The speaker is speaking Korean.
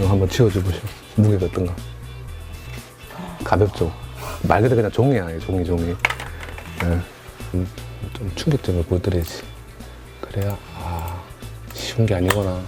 이거 한번 치워줘 보시오. 무게가 어떤가? 가볍죠? 말 그대로 그냥 종이야, 종이, 종이. 네. 음, 좀 충격적인 걸 보여드려야지. 그래야, 아, 쉬운 게 아니구나.